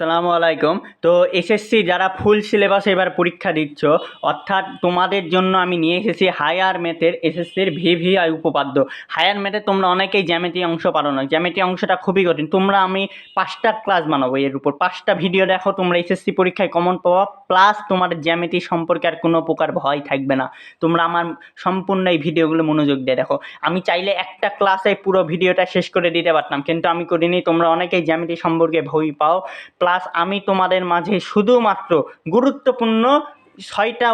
সালামু আলাইকুম। তো এসএসসি যারা ফুল সিলেবাস এবার পরীক্ষা দিচ্ছ, অর্থাৎ তোমাদের জন্য আমি নিয়ে এসেছি হায়ার ম্যাথের এসএসসির ভিভিআই উপপাদ্য। হায়ার ম্যাথে তোমরা অনেকেই জ্যামিতি অংশ পারো না। জ্যামিতি অংশটা খুবই কঠিন। তোমরা আমি পাঁচটা ক্লাস বানাবো এর উপর। পাঁচটা ভিডিও দেখো, তোমরা এসএসসি পরীক্ষায় কমন পাওয়া প্লাস তোমার জ্যামিতি সম্পর্কে আর কোনো প্রকার ভয় থাকবে না। তোমরা আমার সম্পূর্ণ এই ভিডিওগুলো মনোযোগ দিয়ে দেখো। আমি চাইলে একটা ক্লাসে পুরো ভিডিওটা শেষ করে দিতে পারতাম। কিন্তু আমি করিনি। তোমরা অনেকেই জ্যামিতি সম্পর্কে ভয় পাও। প্লাস আমি তোমাদের মাঝে শুধুমাত্র গুরুত্বপূর্ণ ছয়টা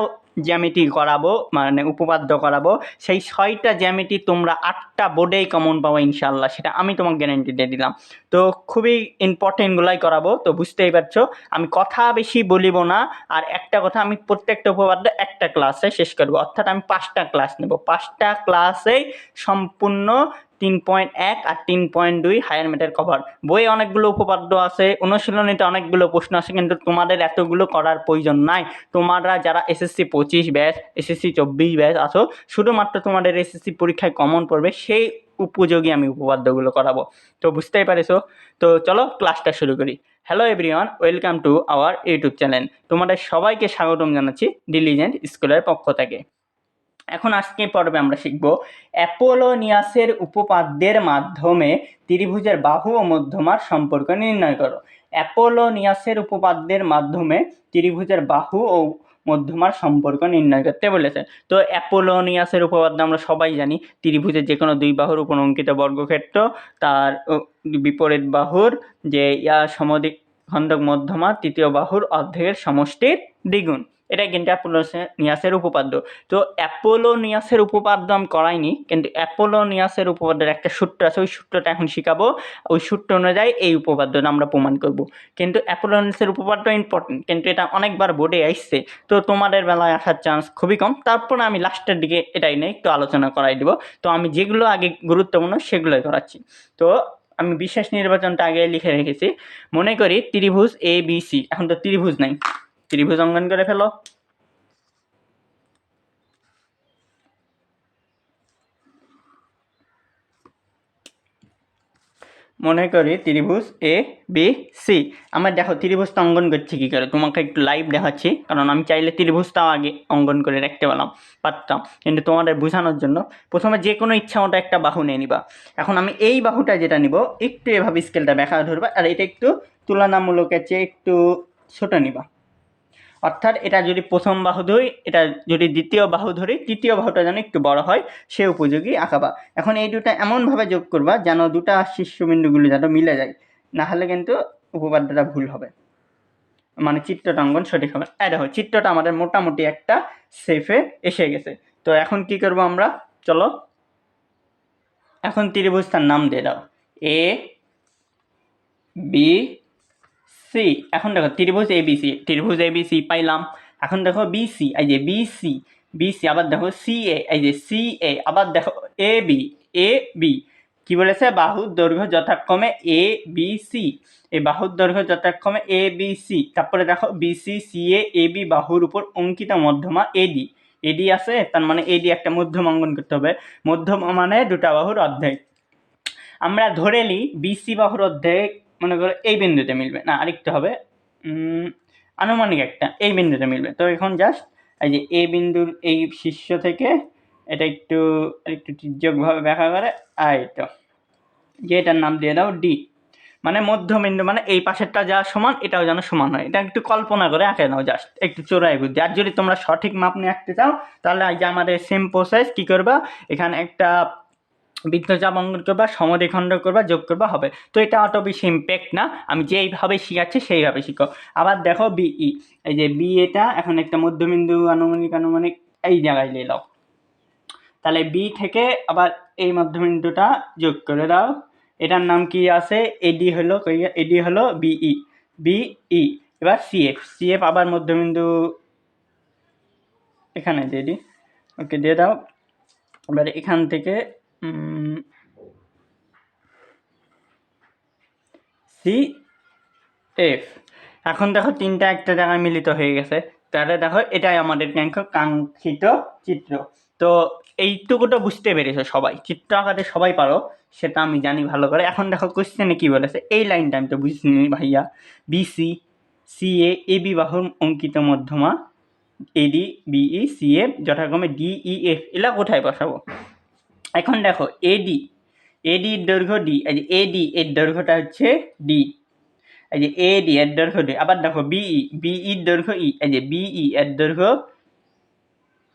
জ্যামিতি করাবো মানে উপপাদ্য করাবো। সেই ছয়টা জ্যামিতি তোমরা আটটা বোর্ডেই কমন পাবো ইনশাল্লাহ সেটা আমি তোমাকে গ্যারেন্টি দিয়ে দিলাম। তো খুবই ইম্পর্টেন্টগুলাই করাবো, তো বুঝতেই পারছ? আমি কথা বেশি বলিব না, আর একটা কথা আমি প্রত্যেকটা উপপাদ্য একটা ক্লাসে শেষ করব, অর্থাৎ আমি পাঁচটা ক্লাস নেব। পাঁচটা ক্লাসেই সম্পূর্ণ তিন পয়েন্ট এক আর তিন পয়েন্ট দুই হায়ার ম্যাথের কভার। বইয়ে অনেকগুলো উপপাদ্য আছে, অনুশীলনীতে অনেকগুলো প্রশ্ন আছে, কিন্তু তোমাদের এতগুলো করার প্রয়োজন নাই। তোমরা যারা এসএসসি পঁচিশ ব্যাচ এসএসসি চব্বিশ ব্যাচ আছো, শুধুমাত্র তোমাদের এসএসসি পরীক্ষায় কমন পড়বে, সেই উপযোগী আমি উপপাদ্যগুলো করাবো। তো বুঝতেই পারিছো? তো চলো ক্লাসটা শুরু করি। Hello everyone welcome to our YouTube channel তোমাদের সবাইকে স্বাগতম জানাচ্ছি ডিলিজেন্ট স্কুলের পক্ষ থেকে। এখন আজকে পর্বে আমরা শিখব অ্যাপোলোনিয়াসের উপপাদ্যের মাধ্যমে ত্রিভুজের বাহু ও মধ্যমার সম্পর্ক নির্ণয় করো। অ্যাপোলোনিয়াসের উপপাদ্যের মাধ্যমে ত্রিভুজের বাহু ও মধ্যমার সম্পর্ক নির্ণয় করতে বলেছে। তো অ্যাপোলোনিয়াসের উপপাদ্য আমরা সবাই জানি ত্রিভুজের যে কোনো দুই বাহুর উপর অঙ্কিত বর্গক্ষেত্র, তার বিপরীত বাহুর যে ইয়া সমদ্বিক খণ্ডক মধ্যমা তৃতীয় বাহুর অর্ধেকের সমষ্টির দ্বিগুণ। এটাই কিন্তু অ্যাপোলোনিয়াসের উপপাদ্য। তো অ্যাপোলোনিয়াসের উপপাদ্য আমি করাইনি, কিন্তু অ্যাপোলোনিয়াসের উপপাদ্যের একটা সূত্র আছে, ওই সূত্রটা এখন শিখাবো। ওই সূত্র অনুযায়ী এই উপপাদ্যটা আমরা প্রমাণ করব। কিন্তু অ্যাপোলোনিয়াসের উপপাদ্য ইম্পর্টেন্ট কিন্তু এটা অনেকবার বোর্ডে আসছে, তো তোমাদের বেলায় আসার চান্স খুবই কম। তারপর আমি লাস্টের দিকে এটাই নিয়ে একটু আলোচনা করাই দিব। তো আমি যেগুলো আগে গুরুত্বপূর্ণ সেগুলোই করাচ্ছি। তো আমি বিশেষ নির্বাচনটা আগে লিখে রেখেছি। মনে করি ত্রিভুজ এ বি সি এখন তো ত্রিভুজ নাই। ত্রিভুজ অঙ্কন করে ফেলো। মনে করি ত্রিভুজ এ বি সি আমার দেখো ত্রিভুজটা অঙ্কন করছি কী করে? তোমাকে একটু লাইভ দেখাচ্ছি, কারণ আমি চাইলে ত্রিভুজটাও আগে অঙ্কন করে রাখতে পারলাম, পারতাম। কিন্তু তোমাদের বোঝানোর জন্য প্রথমে যে কোনো ইচ্ছা মতো একটা বাহু নিয়ে নিবা। এখন আমি এই বাহুটা যেটা নিব, একটু এভাবে স্কেলটা ব্যাখ্যা ধরবা, আর এটা একটু তুলনামূলকের চেয়ে একটু ছোটো নিবা। অর্থাৎ এটা যদি প্রথম বাহু ধরি, এটা যদি দ্বিতীয় বাহু ধরি, তৃতীয় বাহুটা যেন একটু বড় হয়, সে উপযোগী আঁকাবা। এখন এই দুটা এমনভাবে যোগ করবা যেন দুটা শীর্ষবিন্দুগুলো যেন মিলে যায়। না হলে কিন্তু উপপাদ্যটা ভুল হবে। মানে চিত্রটা অঙ্কন সঠিক হবে। এই দেখো, চিত্রটা আমাদের মোটামুটি একটা সেফে এসে গেছে। তো এখন কি করব আমরা? চলো। এখন ত্রিভুজটার নাম দিয়ে দাও। এ বি সি এখন দেখো ত্রিভুজ এ বি সি ত্রিভুজ এ বি সি পাইলাম। এখন দেখো বি সি এই যে বি সি বি সি আবার দেখো সি এ এই যে সি এ আবার দেখো এ বি এ বি কি বলেছে? বাহুর দৈর্ঘ্য যথাক্রমে এ বি সি এই বাহুর দৈর্ঘ্য যথাক্রমে এ বি সি তারপরে দেখো B C C A A B বাহুর উপর অঙ্কিত মধ্যমা এডি এডি আছে, তার মানে এডি একটা মধ্যম অঙ্কন করতে হবে। মধ্যমা মানে দুটা বাহুর অর্ধেক। আমরা ধরে নিই বিসি বাহুর অর্ধেক মনে করো এই বিন্দুতে মিলবে। না, আরেকটু হবে আনুমানিক একটা, এই বিন্দুতে মিলবে। তো এখন জাস্ট এই যে এ বিন্দুর এই শীর্ষ থেকে এটা একটু একটু তির্যকভাবে ব্যাখ্যা করে, আর এটা। যে এটার নাম দিয়ে দাও ডি মানে মধ্যবিন্দু মানে এই পাশেরটা যা সমান, এটাও যেন সমান হয়। এটা একটু কল্পনা করে আঁকে নাও জাস্ট একটু চোরাই বুদ্ধি। আর যদি তোমরা সঠিক মাপ নিয়ে আঁকতে চাও, তাহলে যে আমাদের সেম প্রসেস কী করবা? এখানে একটা বৃত্তচাপ করবা, সমদ্বিখণ্ড করবা, যোগ করবা, হবে। তো এটা অত বেশি ইম্প্যাক্ট না। আমি যেইভাবে শিখাচ্ছি, সেইভাবে শিখো। আবার দেখো বিই এই যে বি এটা এখন একটা মধ্যবিন্দু আনুমানিক আনুমানিক এই জায়গায় নিয়ে নাও। তাহলে বি থেকে আবার এই মধ্যবিন্দুটা যোগ করে দাও। এটার নাম কি আছে? এডি হলো এডি হলো বিই বিই এবার সিএফ সিএফ আবার মধ্যবিন্দু, এখানে দিয়ে দিই ওকে দিয়ে দাও। এবার এখান থেকে সি, এফ। এখন দেখো তিনটা একটা জায়গায় মিলিত হয়ে গেছে। তাহলে দেখো এটাই আমাদের কাঙ্ক্ষ কাঙ্ক্ষিত চিত্র। তো এইটুকুটা বুঝতে পেরেছ সবাই। চিত্র আঁকাতে সবাই পারো, সেটা আমি জানি ভালো করে। এখন দেখো কোশ্চেনে কী বলেছে? এই লাইনটা আমি তো বুঝিনি ভাইয়া। BC C A A B বাহুর অঙ্কিত মধ্যমা। এডি বিই সি এ যথাক্রমে ডিই এফ এলা কোথায় বসাবো? এখন দেখো এডি এডির দৈর্ঘ্য ডি এই যে এডি এর দৈর্ঘ্যটা হচ্ছে ডি এই যে এডি এর দৈর্ঘ্য ডি আবার দেখো বিই বিইর দৈর্ঘ্য ই এই যে বিই এর দৈর্ঘ্য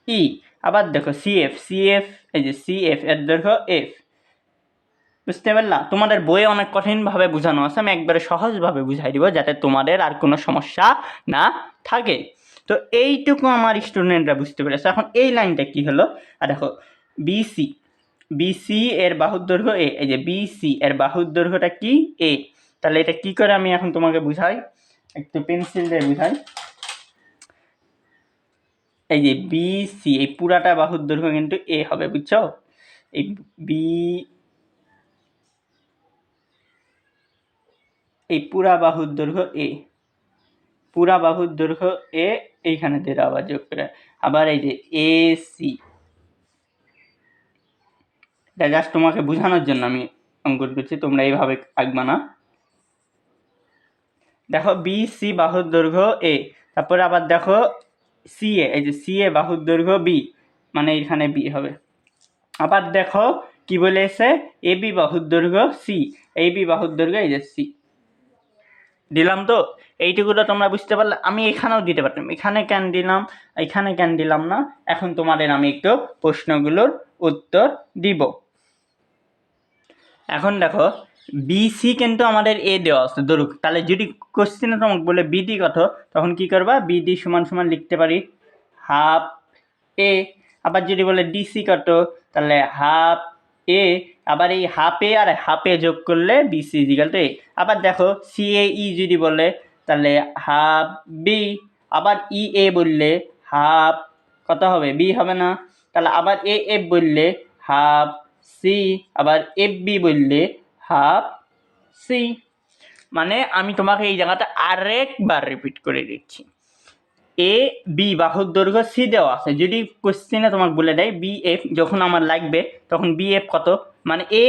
ই আবার দেখো সিএফ সিএফ এই যে সিএফ এর দৈর্ঘ্য এফ বুঝতে পারলা? তোমাদের বইয়ে অনেক কঠিনভাবে বোঝানো আছে, আমি একবারে সহজভাবে বুঝাই দিব যাতে তোমাদের আর কোনো সমস্যা না থাকে। তো এইটুকু আমার স্টুডেন্টরা বুঝতে পেরেছে। এখন এই লাইনটা কি হলো? আর দেখো বিসি বিসি এর বাহুর দৈর্ঘ্য এ এই যে বিসি এর বাহুর দৈর্ঘ্যটা কি? এ তাহলে এটা কি করে আমি এখন তোমাকে বুঝাই? একটু পেন্সিল দিয়ে বুঝাই। এই যে বিসি এই পুরাটা বাহুর দৈর্ঘ্য কিন্তু এ হবে, বুঝছ? এই বি এই পুরা বাহুর দৈর্ঘ্য এ পুরা বাহুর দৈর্ঘ্য এ এইখানে দিয়ে আবার যোগ করে। আবার এই যে এ সি এটা জাস্ট তোমাকে বোঝানোর জন্য আমি অঙ্কন করছি, তোমরা এইভাবে আঁকবা না। দেখো বি সি বাহুর দৈর্ঘ্য এ তারপরে আবার দেখো সি এ এই যে সি এ বাহুর দৈর্ঘ্য বি মানে এখানে বি হবে। আবার দেখো কি বলে এসে এ বি বাহুর দৈর্ঘ্য সি এই বি বাহুর দৈর্ঘ্য এই যে সি দিলাম তো? এইটুকুটা তোমরা বুঝতে পারলে, আমি এখানেও দিতে পারতাম। এখানে কেন দিলাম? এখানে কেন দিলাম না? এখন তোমাদের আমি একটু প্রশ্নগুলোর উত্তর দিব। এখন দেখো বিসি কিন্তু আমাদের এ দেওয়া আছে, ধরুক। তাহলে যদি কোশ্চেনে তোমাকে বলে বিডি কত, তখন কি করবা? বিডি সমান সমান লিখতে পারি। হাফ এ আবার যদি বলে ডিসি কত, তাহলে হাফ এ আবার এই হাফে আর হাফে যোগ করলে বিসি ইজিক্যাল টু এ আবার দেখো সি এ ই যদি বলে, তাহলে হাফ বি আবার ই এ বললে হাফ কত হবে? বি হবে না। তাহলে আবার এ এফ বললে হাফ সি আবার এফ বি বললে হাফ সি মানে আমি তোমাকে এই জায়গাটা আরেকবার রিপিট করে দিচ্ছি। এ বি বাহুর দৈর্ঘ্য সি দেওয়া আছে। যদি কোশ্চেনে তোমাকে বলে দেয় বি এফ যখন আমার লাগবে, তখন বি এফ কত? মানে এ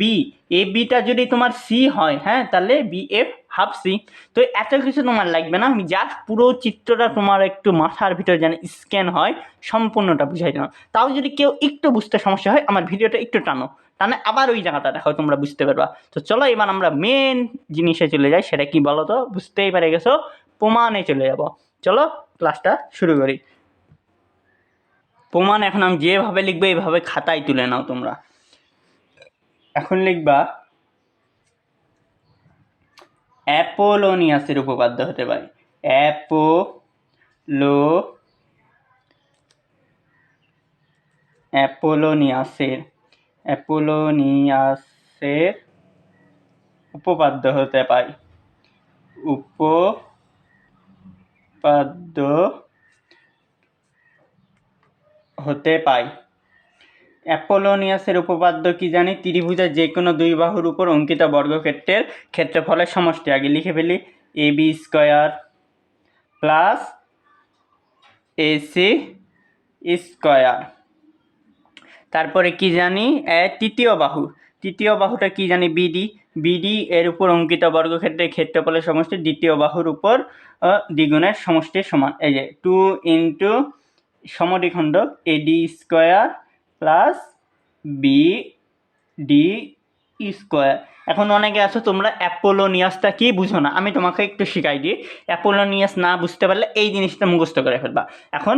বি এ বিটা যদি তোমার সি হয় হ্যাঁ তাহলে বি এফ হাফ সি তো এত কিছু তোমার লাগবে না, আমি জাস্ট পুরো চিত্রটা তোমার একটু মাথার ভিতরে যেন স্ক্যান হয়, সম্পূর্ণটা বুঝাই দিলাম। তাও যদি কেউ একটু বুঝতে সমস্যা হয়, আমার ভিডিওটা একটু টানো। টানে আবার ওই জায়গাটা দেখো তোমরা বুঝতে পারবা। তো চলো এবার আমরা মেন জিনিসে চলে যাই, সেটা কি বলো তো বুঝতেই পারে গেছো? প্রমাণে চলে যাব। চলো ক্লাসটা শুরু করি। প্রমাণ এখন আমি যেভাবে লিখব, এইভাবে খাতায় তুলে নাও তোমরা। এখন লিখবা, অ্যাপোলোনিয়াসের উপপাদ্য হতে পারে। অ্যাপোলো, অ্যাপোলোনিয়াসের অ্যাপোলোনিয়াসের উপপাদ্য হতে পারে। উপপাদ্য হতে পায় অ্যাপোলোনিয়াসের উপপাদ্য কি জানি? ত্রিভুজের যে কোনো দুই বাহুর উপর অঙ্কিত বর্গক্ষেত্রের ক্ষেত্রফলের সমষ্টি। আগে লিখে ফেলি। A B square plus AC square. তারপরে কি জানি? তৃতীয় বাহু। তৃতীয় বাহুটা কি জানি? বিডি বিডি এর উপর অঙ্কিত বর্গক্ষেত্রের ক্ষেত্রফলের সমষ্টি। দ্বিতীয় বাহুর উপর দ্বিগুণের সমষ্টির সমান। এই যে two into সমদ্বিখণ্ড AD square plus B D square. এখন অনেকে আছো, তোমরা অ্যাপোলোনিয়াসটা কি বুঝো না? আমি তোমাকে একটু শিখাই দিই। অ্যাপোলোনিয়াস না বুঝতে পারলে এই জিনিসটা মুখস্থ করে ফেলবা। এখন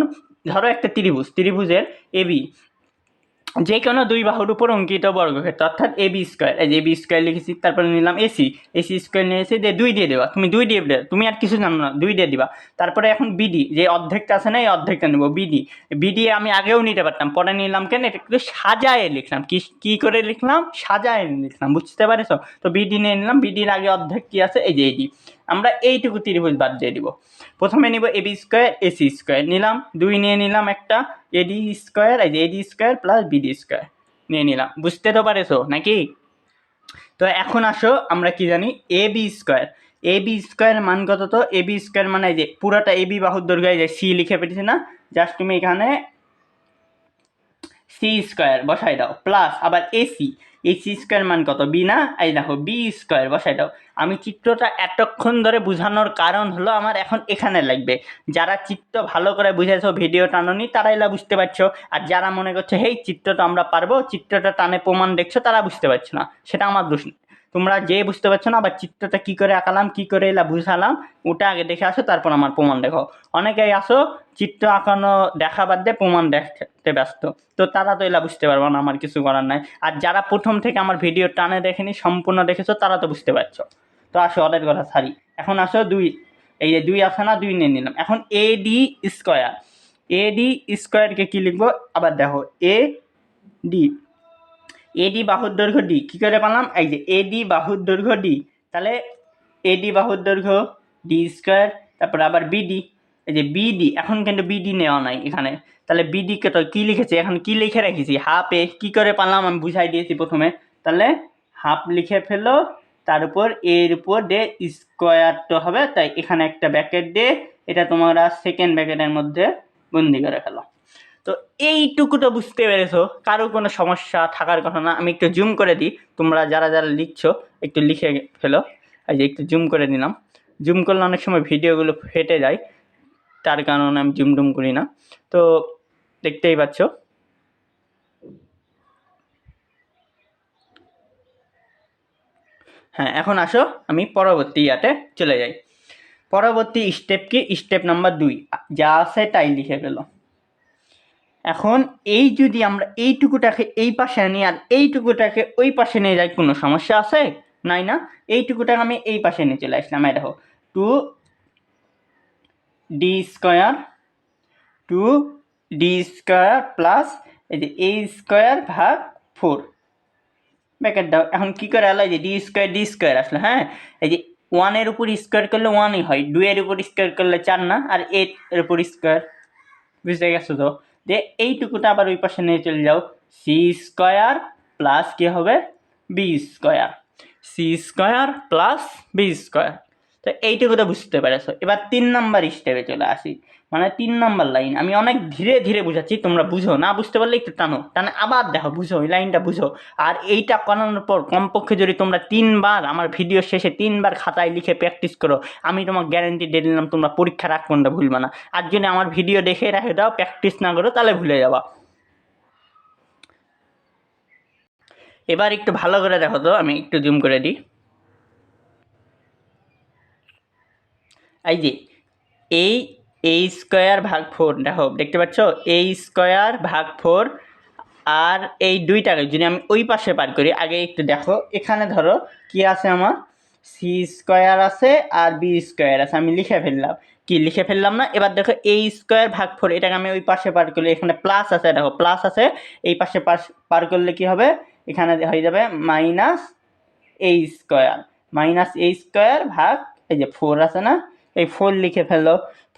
ধরো একটা ত্রিভুজ, ত্রিভুজের এবি যে কোনো দুই বাহুর উপর অঙ্কিত বর্গক্ষেত্র, অর্থাৎ এ বি স্কোয়ার। এই যে বি স্কোয়ার লিখেছি, তারপরে নিলাম এসি এসি স্কোয়ার নিয়ে এসে দিয়ে দুই দিয়ে দেবা। তুমি দুই দিয়ে দেবে। তুমি আর কিছু জানো না, দুই দিয়ে দিবা। তারপরে এখন বিডি যে অর্ধেকটা আছে না, এই অর্ধেকটা নেব বিডি বিডি আমি আগেও নিতে পারতাম, পরে নিলাম কেন? এটা একটু সাজায় লিখলাম। কি কি করে লিখলাম? সাজায় লিখলাম, বুঝতে পারেছো? তো বিডি নিয়ে নিলাম। বিডির আগে অর্ধেক কি আছে? এই যে এডি আমরা এইটুকু ত্রিভুজ বাদ দিয়ে দিব। প্রথমে নিব এবি স্কোয়ার এসি স্কোয়ার। নিলাম, দুই নিয়ে নিলাম একটা এডি স্কোয়ার, এই যে AD square plus BD square নিয়ে নিলাম। বুঝতে তো পারেছো নাকি? তো এখন আসো, আমরা কি জানি? A B square. A B square মান কত তো? এ বি স্কোয়ার মানে যে পুরোটা এ বি বাহুর দৈর্ঘ্য যে সি লিখে পেয়েছি না? জাস্ট তুমি এখানে সি স্কোয়ার বসাই দাও, প্লাস আবার এসি এই সি স্কোয়ার মান কত? বি না? এই দেখো বি স্কোয়ার বসাই দাও। আমি চিত্রটা এতক্ষণ ধরে বোঝানোর কারণ হলো আমার এখন এখানে লাগবে। যারা চিত্র ভালো করে বুঝেছ ভিডিও টানোনি তারা এলা বুঝতে পারছ। আর যারা মনে করছে, হেই চিত্রটা আমরা পারব, চিত্রটা টানে প্রমাণ দেখছ, তারা বুঝতে পারছ না। সেটা আমার দোষ। তোমরা যে বুঝতে পারছ না আবার চিত্রটা কী করে আঁকালাম, কী করে এলা বুঝালাম, ওটা আগে দেখে আসো, তারপর আমার প্রমাণ দেখো। অনেকেই আসো, চিত্র আঁকানো দেখা বাদ দিয়ে প্রমাণ দেখতে ব্যস্ত। তো তারা তো এলা বুঝতে পারব না, আমার কিছু করার নাই। আর যারা প্রথম থেকে আমার ভিডিও টানে দেখেনি, সম্পূর্ণ দেখেছ, তারা তো বুঝতে পারছ। তো আসো, ওদের কথা সারি এখন আসো, দুই, এই যে দুই আছে না, দুই নিয়ে নিলাম। এখন A D square A D স্কোয়ারকে কী লিখব? আবার দেখো এ ডি এডি বাহুর দৈর্ঘ্য ডি কী করে পেলাম এই যে এডি বাহুর দৈর্ঘ্য ডি তাহলে এডি বাহুর দৈর্ঘ্য ডি স্কোয়ার তারপর আবার বিডি এই যে বিডি এখন কিন্তু বিডি নেওয়া নাই এখানে। তাহলে বিডিকে তো কী লিখেছে? এখন কী লিখে রেখেছি? হাফ এ কী করে পারলাম? আমি বুঝাই দিয়েছি প্রথমে। তাহলে হাফ লিখে ফেলো, তার উপর এর উপর ডে স্কোয়ার তো হবে। তাই এখানে একটা ব্যাকেট দিয়ে এটা তোমরা সেকেন্ড ব্যাকেটের মধ্যে বন্দি করে ফেলো। তো এইটুকু তো বুঝতে পেরেছ, কারও কোনো সমস্যা থাকার কথা না। আমি একটু জুম করে দিই, তোমরা যারা যারা লিখছো, একটু লিখে ফেলো। এই যে একটু জুম করে দিলাম জুম করলে অনেক সময় ভিডিওগুলো ফেটে যায়, তার কারণে আমি জুম টুম করি না। তো দেখতেই পাচ্ছ। হ্যাঁ এখন আসো, আমি পরবর্তী ইয়াতে চলে যাই। পরবর্তী স্টেপ কি? স্টেপ নাম্বার দুই। যা আছে তাই লিখে ফেলো। এখন এই যদি আমরা এইটুকুটাকে এই পাশে নিই আর এইটুকুটাকে ওই পাশে নিয়ে যাই, কোনো সমস্যা আছে? নাই না? এইটুকুটাকে আমি এই পাশে নিয়ে চলে আসলাম। এই দেখো, two D square, two D square plus এই যে এ স্কোয়ার ভাগ ফোর। ব্যাকেট দাও। এখন কী করে আলো যে ডি স্কোয়ার ডি স্কোয়ার আসলো হ্যাঁ? এই যে ওয়ানের উপর স্কোয়ার করলে ওয়ানই হয়, দুইয়ের উপর স্কোয়ার করলে চার না? আর এর উপর স্কোয়ার, বুঝতে গেছো তো? যে এইটুকুটা আবার ওই পাশে নিয়ে চলে যাও। সি স্কোয়ার প্লাস কী হবে? B square C square plus B square তো এইটুকুটা বুঝতে পেরেছ। এবার তিন নাম্বার স্টেপে চলে আসি। মানে তিন নাম্বার লাইন আমি অনেক ধীরে ধীরে বুঝাচ্ছি, তোমরা বুঝো। না বুঝতে পারলে একটু টানো। টানে আবার দেখো, বুঝো ওই লাইনটা বুঝো। আর এইটা করানোর পর কমপক্ষে যদি তোমরা তিনবার আমার ভিডিও শেষে তিনবার খাতায় লিখে প্র্যাকটিস করো, আমি তোমার গ্যারেন্টি দিয়ে দিলাম, তোমরা পরীক্ষার আগ পর্যন্ত ভুলবে না। আর যদি আমার ভিডিও দেখে রেখে দাও প্র্যাকটিস না করো, তাহলে ভুলে যাবা। এবার একটু ভালো করে দেখো তো, আমি একটু জুম করে দিই। এই যে, এই এই স্কোয়ার ভাগ ফোর দেখো, দেখতে পাচ্ছ? এই স্কোয়ার ভাগ ফোর আর এই দুইটাকে যদি আমি ওই পাশে পার করি, আগে একটু দেখো, এখানে ধরো, কি আছে আমার? সি স্কোয়ার আছে আর বি স্কোয়ার আছে, আমি লিখে ফেললাম। কি লিখে ফেললাম না? এবার দেখো এই স্কোয়ার ভাগ ফোর এটাকে আমি ওই পাশে পার করলে, এখানে প্লাস আছে, দেখো প্লাস আছে, এই পাশে পার করলে কি হবে? এখানে হয়ে যাবে minus A square minus A square ভাগ, এই যে ফোর আছে না? এই ফোর লিখে ফেলল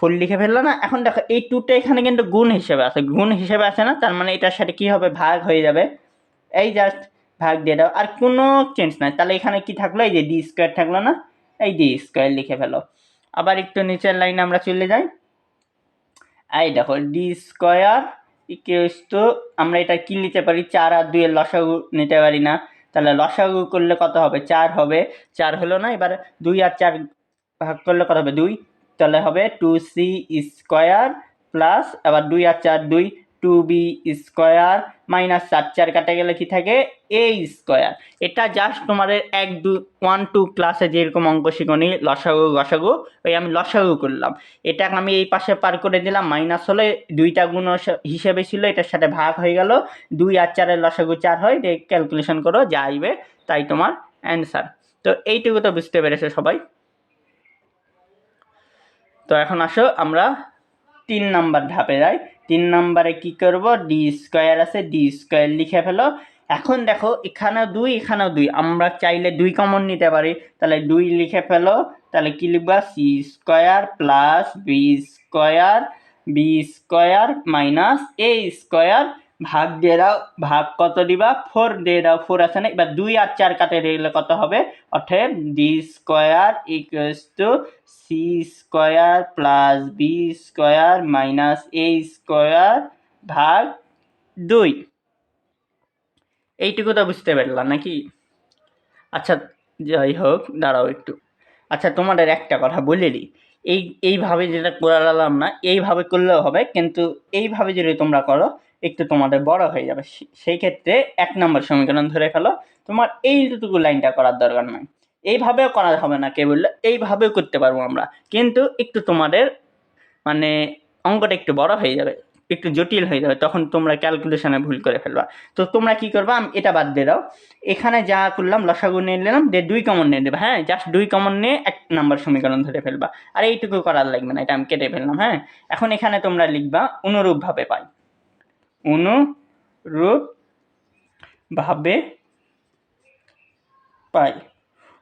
ফোর লিখে ফেলল না। এখন দেখো, এই টুটা এখানে কিন্তু গুণ হিসেবে আছে। গুণ হিসেবে আছে না, তার মানে এটার সাথে কি হবে? ভাগ হয়ে যাবে। এই জাস্ট ভাগ দিয়ে দাও। আর কোনো চেঞ্জ নাই। তাহলে এখানে কি থাকল? এই যে ডি স্কোয়ার থাকল না? এই ডি স্কোয়ার লিখে ফেলো। আবার একটু নিচের লাইনে আমরা চলে যাই। এই দেখো ডি স্কোয়ার ইকুয়ালস টু আমরা এটা কি নিতে পারি? চার আর দুইয়ের লসাগু নিতে পারি না। তাহলে লসাগু করলে কত হবে? চার হবে। চার হলো না, এবার দুই আর চার ভাগ করলে কত হবে? দুই। তাহলে হবে টু সি স্কোয়ার প্লাস আবার দুই আর চার, দুই টু বি স্কোয়ার মাইনাস চার চার কাটে গেলে কি থাকে? এ স্কোয়ার এটা জাস্ট তোমাদের এক, দু ওয়ান টু ক্লাসে যেরকম অঙ্ক শিখনি, লসাগু, গসাগু, ওই আমি লসাগু করলাম। এটা আমি এই পাশে পার করে দিলাম মাইনাস হলে দুইটা গুণ হিসেবে ছিল, এটার সাথে ভাগ হয়ে গেল। দুই আর চারের লসাগু চার হয় ক্যালকুলেশন করো, যা আইবে তাই তোমার অ্যান্সার তো এইটুকু তো বুঝতে পেরেছ সবাই। তো এখন আসো, আমরা তিন নাম্বার ধাপে যাই। তিন নাম্বারে কি করব? ডি স্কোয়ার আছে ডি স্কোয়ার লিখে ফেলো। এখন দেখো, এখানেও দুই এখানেও দুই। আমরা চাইলে দুই কমন নিতে পারি। তাহলে দুই লিখে ফেলো। তাহলে কি লিখবা? C square plus B square B square minus A square ভাগ দিয়ে দাও, ভাগ কত দিবা? ফোর দিয়ে দাও ফোর আছে না? এবার দুই আর চার কাটে দিলে কত হবে? অর্থাৎ D square equals to C square plus B square minus A square ভাগ দুই। এইটুকু তো বুঝতে পারলাম নাকি? আচ্ছা যাই হোক, দাঁড়াও একটু। আচ্ছা তোমাদের একটা কথা বলে দিই। এই, এইভাবে যেটা করালাম না, এইভাবে করলেও হবে, কিন্তু এইভাবে যদি তোমরা করো, একটু তোমাদের বড় হয়ে যাবে। সেই ক্ষেত্রে এক নম্বর সমীকরণ ধরে ফেলো, তোমার এইটুকু লাইনটা করার দরকার নয় এইভাবেও করা হবে না কে বলল এইভাবেও করতে পারব আমরা। কিন্তু একটু তোমাদের মানে অঙ্কটা একটু বড় হয়ে যাবে। একটু জটিল হয়ে যাবে, তখন তোমরা ক্যালকুলেশনে ভুল করে ফেলবা। তো তোমরা কি করবা? আমি এটা বাদ দিয়ে দাও। এখানে যা করলাম, লসাগু নিয়ে নিলাম, দিয়ে দুই কমন নিয়ে দেবে হ্যাঁ? জাস্ট দুই কমন নিয়ে এক নাম্বার সমীকরণ ধরে ফেলবা। আর এইটুকু করার লাগবে না, এটা আমি কেটে ফেললাম হ্যাঁ? এখন এখানে তোমরা লিখবা, অনুরূপভাবে পাই। অনুরূপ ভাবে পাই।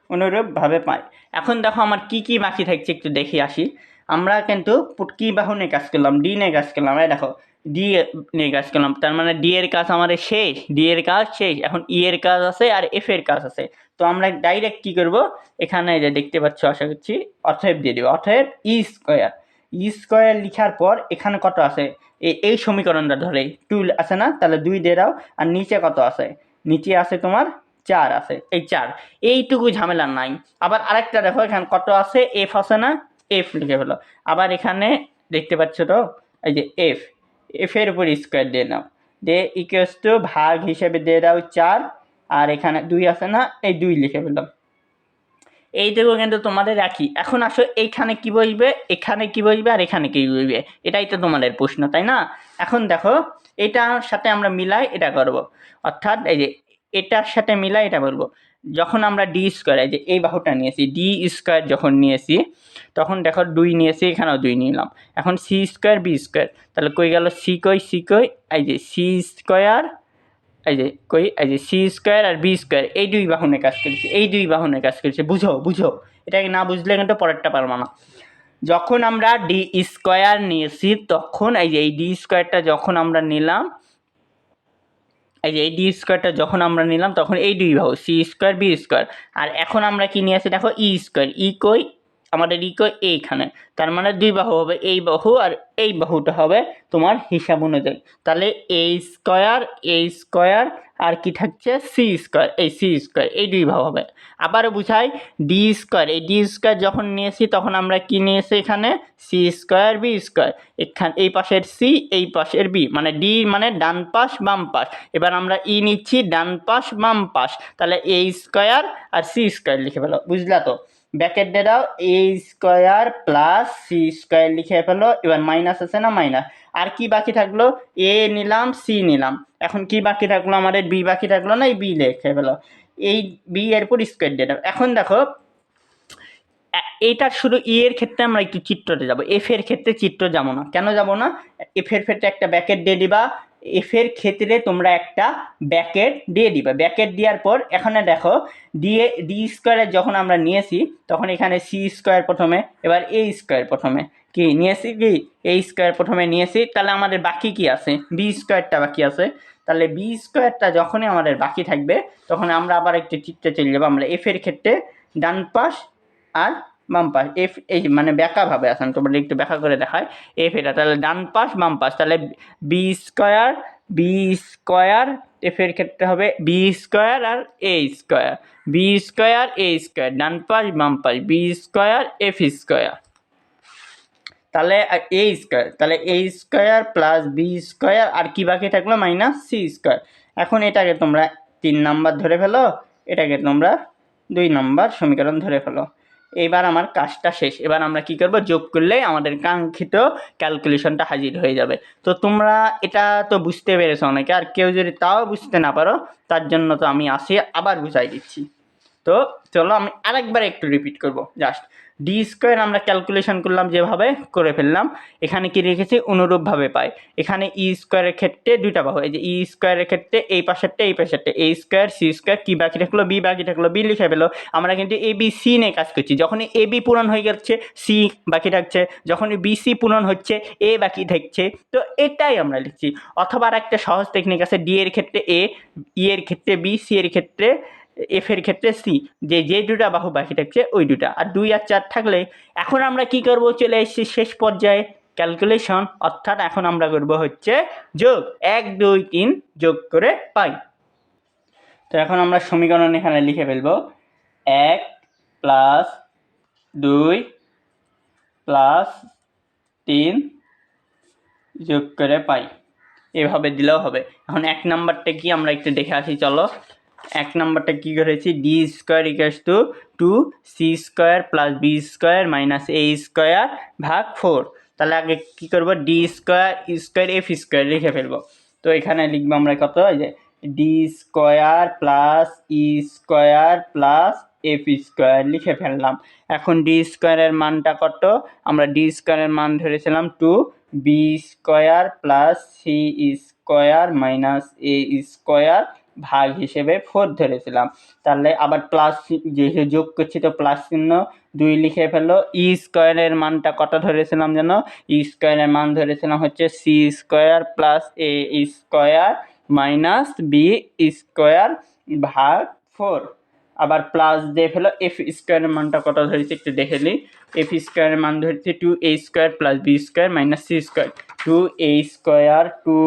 অনুরূপভাবে পাই। এখন দেখো আমার কি কি বাকি থাকছে, একটু দেখে আসি। আমরা কিন্তু পুট- কি বাহু নিয়ে কাজ করলাম, ডি নিয়ে কাজ করলাম। এই দেখো, ডি নিয়ে কাজ করলাম। তার মানে ডি এর কাজ আমাদের শেষ, ডি এর কাজ শেষ। এখন ই এর কাজ আছে আর এফ এর কাজ আছে। তো আমরা ডাইরেক্ট কি করব? এখানে যে দেখতে পাচ্ছ, আশা করছি অথয়েব দিয়ে দিব। অথয়েব ই স্কোয়ার। ই স্কোয়ার লিখার পর এখানে কত আছে? এই এই সমীকরণটা ধরে টু আছে না? তাহলে দুই দিয়ে দাও। আর নিচে কত আছে? নিচে আছে তোমার চার আছে। এই চার। এইটুকু ঝামেলা নাই। আবার আরেকটা দেখো, এখানে কত আছে? এফ আছে না? এফ লিখে ফেলো আবার এখানে দেখতে পাচ্ছ তো, এই যে এফ এফ এর উপর স্কোয়ার দিয়ে নাও। দিয়ে ইকুয়াস টু ভাগ হিসেবে দিয়ে দাও চার, আর এখানে দুই আছে না, এই দুই লিখে ফেললাম। এইটুকু কিন্তু তোমাদের রাখি এখন আসো, এইখানে কি বসবে, এখানে কি বসবে, আর এখানে কি বসবে? এটাই তো তোমাদের প্রশ্ন, তাই না? এখন দেখো, এটার সাথে আমরা মিলাই এটা করব। অর্থাৎ এই যে এটার সাথে মিলাই এটা বলব যখন আমরা ডি স্কোয়ার এই যে এই বাহুটা নিয়েছি ডি স্কোয়ার যখন নিয়েছি, তখন দেখো দুই নিয়েছি, এখানেও দুই নিলাম। এখন সি স্কোয়ার বি স্কোয়ার তাহলে কই গেল? সি কই সি কই, এই যে সি স্কোয়ার এই যে কই, এই যে সি স্কোয়ার আর বি স্কোয়ার এই দুই বাহুনে কাজ করেছে, এই দুই বাহুনে কাজ করেছে। বুঝো বুঝো, এটাকে না বুঝলে কিন্তু পরেরটা পারব না। যখন আমরা ডি স্কোয়ার নিয়েছি, তখন এই যে এই ডি স্কোয়ারটা যখন আমরা নিলাম এই যে এই ডি স্কোয়ারটা যখন আমরা নিলাম, তখন এই দুই বাহু সি স্কোয়ার বি স্কোয়ার আর এখন আমরা কি নিয়ে আসি? দেখো ই স্কোয়ার ই কই? আমাদের ই কই এইখানে। তার মানে দুই বাহু হবে, এই বাহু আর এই বাহুটা হবে তোমার হিসাব অনুযায়ী। তাহলে এ স্কোয়ার এ স্কোয়ার আর কি থাকছে? সি স্কোয়ার এই সি স্কোয়ার এই দুই বাহু হবে। আবারও বুঝাই ডি স্কোয়ার এই ডি স্কোয়ার যখন নিয়েছি তখন আমরা কি নিয়েছি এখানে? সি স্কোয়ার বি স্কোয়ার এখানে এই পাশের সি এই পাশের বি মানে ডি মানে ডান পাশ, বাম পাশ। এবার আমরা ই নিচ্ছি ডান পাশ, বাম পাশ। তাহলে এ স্কোয়ার আর সি স্কোয়ার লিখে ফেলো, বুঝলা তো? ব্যাকেট দাও A square plus C square লিখে ফেলো, এবার মাইনাস আছে না মাইনাস আর কি বাকি থাকল? এ নিলাম সি নিলাম। এখন কি বাকি থাকল? আমাদের বি বাকি থাকল না, এই বি লিখে ফেলো। এই বি এর উপর স্কোয়ার দাও। এখন দেখো এইটা শুধু ই এর ক্ষেত্রে আমরা একটু চিত্রতে যাব। এফ এর ক্ষেত্রে চিত্র যাব না। কেন যাব না? এফ এর ক্ষেত্রে একটা ব্যাকেট দিয়ে দিবা। এফ এর ক্ষেত্রে তোমরা একটা ব্যাকেট দিয়ে দিবা। ব্যাকেট দেওয়ার পর এখানে দেখো, দিয়ে ডি স্কোয়ারে যখন আমরা নিয়েছি, তখন এখানে সি স্কোয়ার প্রথমে, এবার এ স্কোয়ার প্রথমে। কি, নিয়েছি কি? এ স্কোয়ার প্রথমে নিয়েছি। তাহলে আমাদের বাকি কি আছে? বি স্কোয়ারটা বাকি আছে। তাহলে বি স্কোয়ারটা যখনই আমাদের বাকি থাকবে, তখন আমরা আবার একটু চিত্রে চলে যাব। আমরা এফ এর ক্ষেত্রে ডান পাশ আর বাম পাশ এফ এই মানে ব্যাকাভাবে আছেন তোমাদের একটু ব্যাখ্যা করে দেখায় এফ এটা তাহলে ডান পাশ, বাম পাশ, তাহলে B square B square F এর ক্ষেত্রে হবে B square R A square B square A square ডান পাশ, বাম পাশ বি স্কোয়ার এফ স্কোয়ার তাহলে এ স্কোয়ার তাহলে A square plus B square আর কি বাকি থাকল? মাইনাস সি স্কোয়ার এখন এটাকে তোমরা তিন নাম্বার ধরে ফেলো, এটাকে তোমরা দুই নাম্বার সমীকরণ ধরে ফেলো। এইবার আমার কাজটা শেষ। এবার আমরা কি করব? যোগ করলে আমাদের কাঙ্ক্ষিত ক্যালকুলেশনটা হাজির হয়ে যাবে। তো তোমরা এটা তো বুঝতে পেরেছ অনেকে। আর কেউ যদি তাও বুঝতে না পারো, তার জন্য তো আমি আসি, আবার বুঝাই দিচ্ছি। তো চলো আমি আরেকবার একটু রিপিট করব। জাস্ট ডি স্কোয়ার আমরা ক্যালকুলেশন করলাম, যেভাবে করে ফেললাম, এখানে কি রেখেছি? অনুরূপভাবে পাই। এখানে ই স্কোয়ারের ক্ষেত্রে দুইটা বাহু, এই যে ই স্কোয়ারের ক্ষেত্রে এই পাশেরটা এই পাশেরটা এ স্কোয়ার সি স্কোয়ার কি বাকি থাকল? বি বাকি থাকল বি লিখে ফেলো। আমরা কিন্তু এ বি সি নিয়ে কাজ করছি। যখনই এ বি পূরণ হয়ে যাচ্ছে সি বাকি থাকছে। যখনই বি সি পূরণ হচ্ছে এ বাকি থাকছে। তো এটাই আমরা লিখছি। অথবা আর একটা সহজ টেকনিক আছে ডি এর ক্ষেত্রে এ ই এর ক্ষেত্রে বি সি এর ক্ষেত্রে এফ এর ক্ষেত্রে সি যে যে দুটা বাহু বাকি থাকছে ওই দুটা আর দুই আর চার থাকলে এখন আমরা কি করব? চলে এসেছি শেষ পর্যায়ে। ক্যালকুলেশন অর্থাৎ এখন আমরা করব হচ্ছে যোগ এক, দুই, তিন যোগ করে পাই। তো এখন আমরা সমীকরণ এখানে লিখে ফেলব। এক প্লাস দুই প্লাস তিন যোগ করে পাই। এভাবে দিলেও হবে। এখন এক নাম্বারটা কি? আমরা একটু দেখে আসি, চলো। এক নাম্বারটা কী করেছি? D square equals to two C square plus B square minus A square ভাগ ফোর তাহলে আগে কী করব? D square square F square লিখে ফেলব। তো এখানে লিখব আমরা কত? যে D square plus E square plus F square লিখে ফেললাম। এখন ডি স্কোয়ারের মানটা কত? আমরা ডি স্কোয়ারের মান ধরেছিলাম two B square plus C square minus A square ভাগ হিসেবে ফোর ধরেছিলাম। তাহলে আবার প্লাস যেহেতু যোগ করছি, তো প্লাস চিহ্ন দুই লিখে ফেলল ই স্কোয়ারের মানটা কত ধরেছিলাম যেন ই স্কোয়ারের মান ধরেছিলাম হচ্ছে C square plus A square minus B square ভাগ ফোর আবার প্লাস দিয়ে ফেলো এফ স্কোয়ারের মানটা কত ধরেছি একটু দেখে নিই এফ স্কোয়ারের মান ধরেছি two A square plus B square minus C square two A square two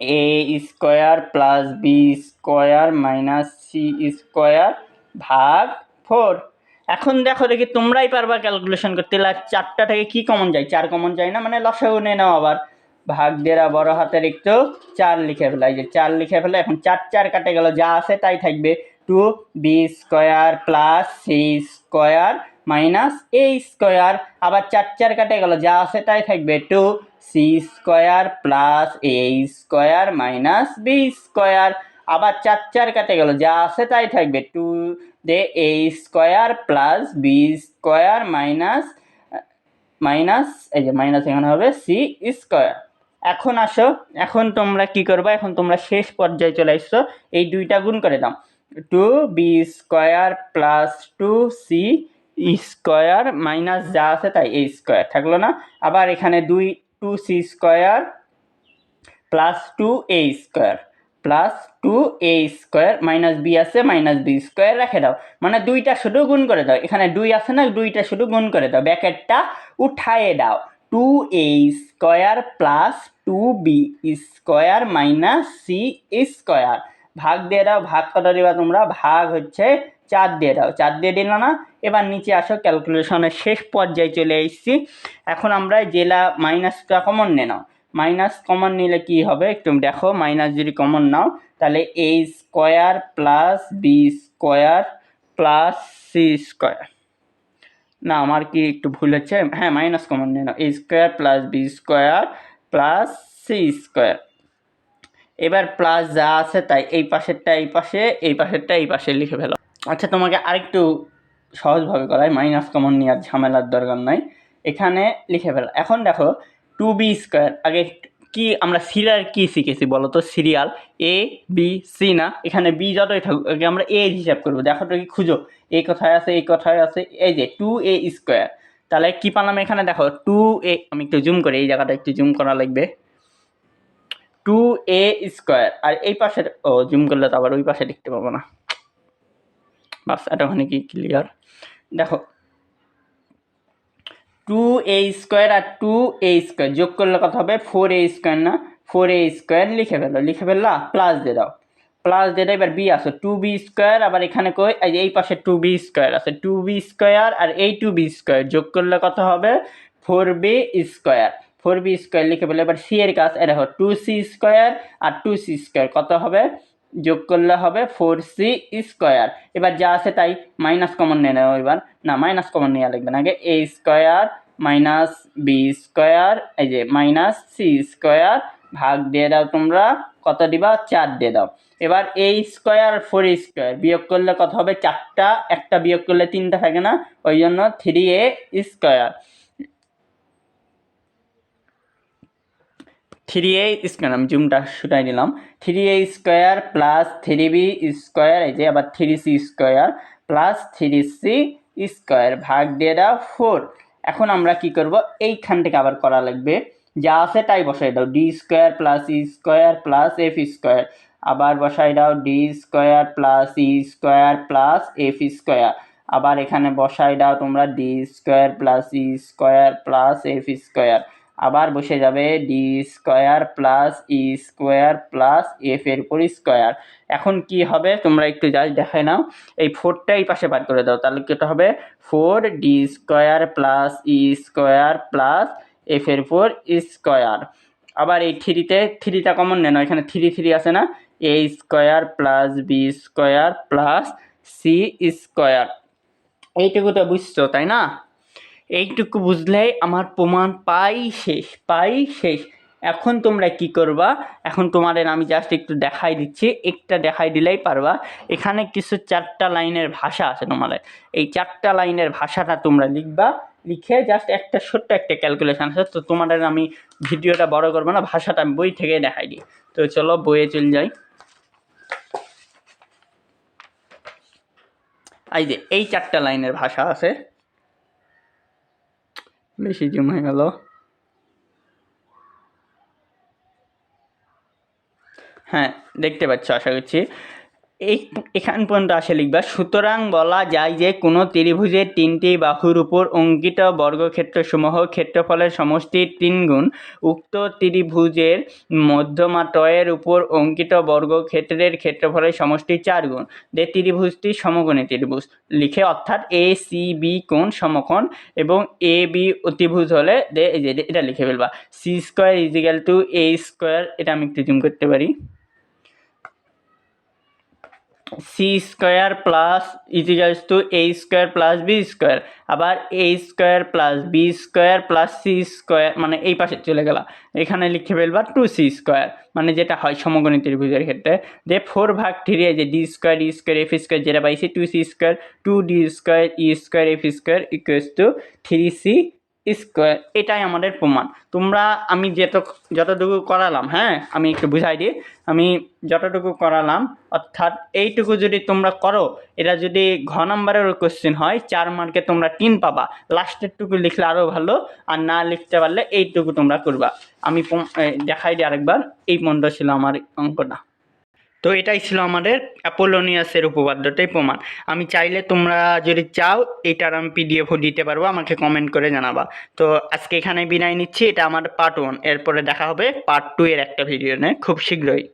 A square plus B square minus C square ভাগ ফোর এখন দেখো দেখি তোমরাই পারবা ক্যালকুলেশন করতে। তাহলে চারটা থেকে কি কমন যায়? চার কমন যায় না? মানে লসাগু নিয়ে নাও আবার। ভাগ দেরা বড় হাতের একটু চার লিখে ফেলা। এই যে চার লিখে ফেলে, এখন চার চার কাটে গেল, যা আছে তাই থাকবে। Two B square plus C square minus A square আবার চার চার কাটে গেল, যা আছে তাই থাকবে। Two C square plus A square minus B square. আবার চার চার কাটে গেল, যা আছে তাই থাকবে। Two, they A square plus B square minus minus, এই যে মাইনাস এখানে হবে সি স্কোয়ার। এখন আসো, এখন তোমরা কি করবে? এখন তোমরা শেষ পর্যায়ে চলে আসছো এই দুইটা গুণ করে দাও। Two, B square plus two, C square minus যা আছে তাই এ স্কোয়ার। থাকল না? আবার এখানে দুই two C square plus two A square plus two A square minus B আছে মাইনাস বি স্কোয়ার রেখে দাও। মানে দুইটা শুধু গুণ করে দাও। এখানে দুই আছে না, দুইটা শুধু গুণ করে দাও। ব্যাকেটটা উঠায়ে দাও। Two A square plus two B square minus C square ভাগ দিয়ে দাও, ভাগ কত দিবা তোমরা? ভাগ হচ্ছে চার দিয়ে দাও, চার দিয়ে দিল না। এবার নিচে আসো ক্যালকুলেশনের শেষ পর্যায়ে চলে এসেছি। এখন আমরা জেলা মাইনাসটা কমন নে নাও। মাইনাস কমন নিলে কি হবে? একটু দেখো মাইনাস যদি কমন নাও, তাহলে A square plus B square plus C square না, আমার কি একটু ভুল হচ্ছে? হ্যাঁ মাইনাস কমন নিয়ে নাও। A square plus B square plus C square এবার প্লাস যা আছে তাই এই পাশেরটা এই পাশে, এই পাশেরটা এই পাশে লিখে ফেলো। আচ্ছা তোমাকে আরেকটু সহজভাবে করাই মাইনাস কমন নেওয়ার ঝামেলার দরকার নাই। এখানে লিখে ফেলো। এখন দেখো টু বি স্কোয়ার আগে কি আমরা সিরিয়াল কি শিখেছি বলো তো? সিরিয়াল এ বি সি না? এখানে বি যতই থাকুক, আগে আমরা এ হিসাব করব। দেখো তো কি খুঁজো। এই কথায় আছে? এই কথায় আছে? এই যে টু এ স্কোয়ার তাহলে কি পালাম এখানে? দেখো টু এ আমি একটু জুম করি, এই জায়গাটা একটু জুম করা লাগবে। টু এ স্কোয়ার আর এই পাশে, ও জুম করলে তো আবার ওই পাশে দেখতে পাবো না। বাস, এটা এতখানি কি ক্লিয়ার দেখো টু এ স্কোয়ার আর টু এ স্কোয়ার যোগ করলে কত হবে? ফোর এ স্কোয়ার না? ফোর এ স্কোয়ার লিখে ফেলো, লিখে ফেললা প্লাস দিয়ে দাও। প্লাস দিয়ে দাও, এবার বি আসো টু বি স্কোয়ার আবার এখানে কই? এই পাশে টু বি স্কোয়ার আছে টু বি স্কোয়ার আর এই টু বি স্কোয়ার যোগ করলে কত হবে? Four B square four B square লিখে ফেলো, এবার সি এর কাজ এ দেখো টু সি স্কোয়ার আর টু সি স্কোয়ার কত হবে? যোগ করলে হবে ফোর সি স্কোয়ার এবার যা আছে তাই মাইনাস কমন নিয়ে নেব এবার। না মাইনাস কমন লাগবে না। আগে A square minus B square এই যে মাইনাস সি স্কোয়ার ভাগ দিয়ে দাও তোমরা, কত দিবা? চার দিয়ে দাও। এবার এ স্কোয়ার ফোর স্কোয়ার বিয়োগ করলে কত হবে? চারটা। একটা বিয়োগ করলে তিনটা থাকে না। ওই জন্য three A square three A square, আমি জুমটা শুটাই দিলাম three A square plus three B square, এই যে আবার three C square plus three C square ভাগ দিয়ে দাও ফোর এখন আমরা কি করব? এইখান থেকে আবার করা লাগবে। যা আছে তাই বসাই দাও। D square plus E square plus F square. আবার বসাই দাও D square plus E square plus F square. আবার এখানে বসাই দাও তোমরা D square plus E square plus F square. আবার বসে যাবে D square plus E square plus F এর উপর স্কোয়ার এখন কি হবে? তোমরা একটু জাস্ট দেখায় নাও। এই ফোরটা এই পাশে বার করে দাও। তাহলে কেটে হবে? Four D square plus E square plus F এর উপর স্কোয়ার আবার এই থ্রিতে, থ্রিটা কমন নেন এখানে থ্রি থ্রি আছে না? A square plus B square plus C square এইটুকু তো বুঝছ, তাই না? এইটুকু বুঝলেই আমার প্রমাণ পাই শেষ পাই শেষ। এখন তোমরা কি করবা? এখন তোমাদের আমি জাস্ট একটু দেখাই দিচ্ছি। একটা দেখাই দিলেই পারবা। এখানে কিছু চারটা লাইনের ভাষা আছে তোমাদের। এই চারটা লাইনের ভাষাটা তোমরা লিখবা। লিখে জাস্ট একটা ছোট্ট একটা ক্যালকুলেশন আছে। তো তোমাদের আমি ভিডিওটা বড় করব না, ভাষাটা আমি বই থেকে দেখাই দিই। তো চলো বইয়ে চলে যাই। এই যে, এই চারটা লাইনের ভাষা আছে। বেশি জুম হয়ে গেল। হ্যাঁ দেখতে পাচ্ছ আশা করছি। এই এখান পর্যন্ত আসে লিখবা। সুতরাং বলা যায় যে, কোনো ত্রিভুজের তিনটি বাহুর উপর অঙ্কিত বর্গক্ষেত্রসমূহ ক্ষেত্রফলের সমষ্টি তিন গুণ উক্ত ত্রিভুজের মধ্যমাটয়ের উপর অঙ্কিত বর্গক্ষেত্রের ক্ষেত্রফলের সমষ্টি চার গুণ। যে ত্রিভুজটি সমকোণী ত্রিভুজ। লিখে অর্থাৎ এ সি বি কোণ সমকোণ এবং এ বি অতিভুজ হলে দে এটা লিখে ফেলবা। C square equal to A square এটা আমি একটু জুম করতে পারি। C square plus equals to A square plus B square আবার A square plus B square plus C square মানে এই পাশে চলে গেল। এখানে লিখে ফেলবা টু সি স্কোয়ার মানে যেটা হয় সমগণী ত্রিভুজের ক্ষেত্রে। যে ফোর ভাগ থ্রি যে D square E square F square যেটা পাইছি two C square two D square E square F square equals to three C square এটাই আমাদের প্রমাণ। তোমরা, আমি যেত যতটুকু করালাম হ্যাঁ আমি একটু বুঝাই দিই। আমি যতটুকু করালাম, অর্থাৎ এইটুকু যদি তোমরা করো, এটা যদি ঘ নাম্বারের কোশ্চেন হয়, চার মার্কে তোমরা তিন পাবা। লাস্টেরটুকু লিখলে আরও ভালো, আর না লিখতে পারলে এইটুকু তোমরা করবা। আমি দেখাই দিই আরেকবার, এই মন্ড ছিল আমার অঙ্কটা। তো এটাই ছিল আমাদের অ্যাপোলোনিয়াসের উপপাদ্যটাই প্রমাণ। আমি চাইলে তোমরা যদি চাও, এটার আমি পিডিএফও দিতে পারব, আমাকে কমেন্ট করে জানাবা। তো আজকে এখানে বিনায় নিচ্ছি, এটা আমার পার্ট ওয়ান এরপরে দেখা হবে পার্ট টু এর একটা ভিডিও নিয়ে, খুব শীঘ্রই।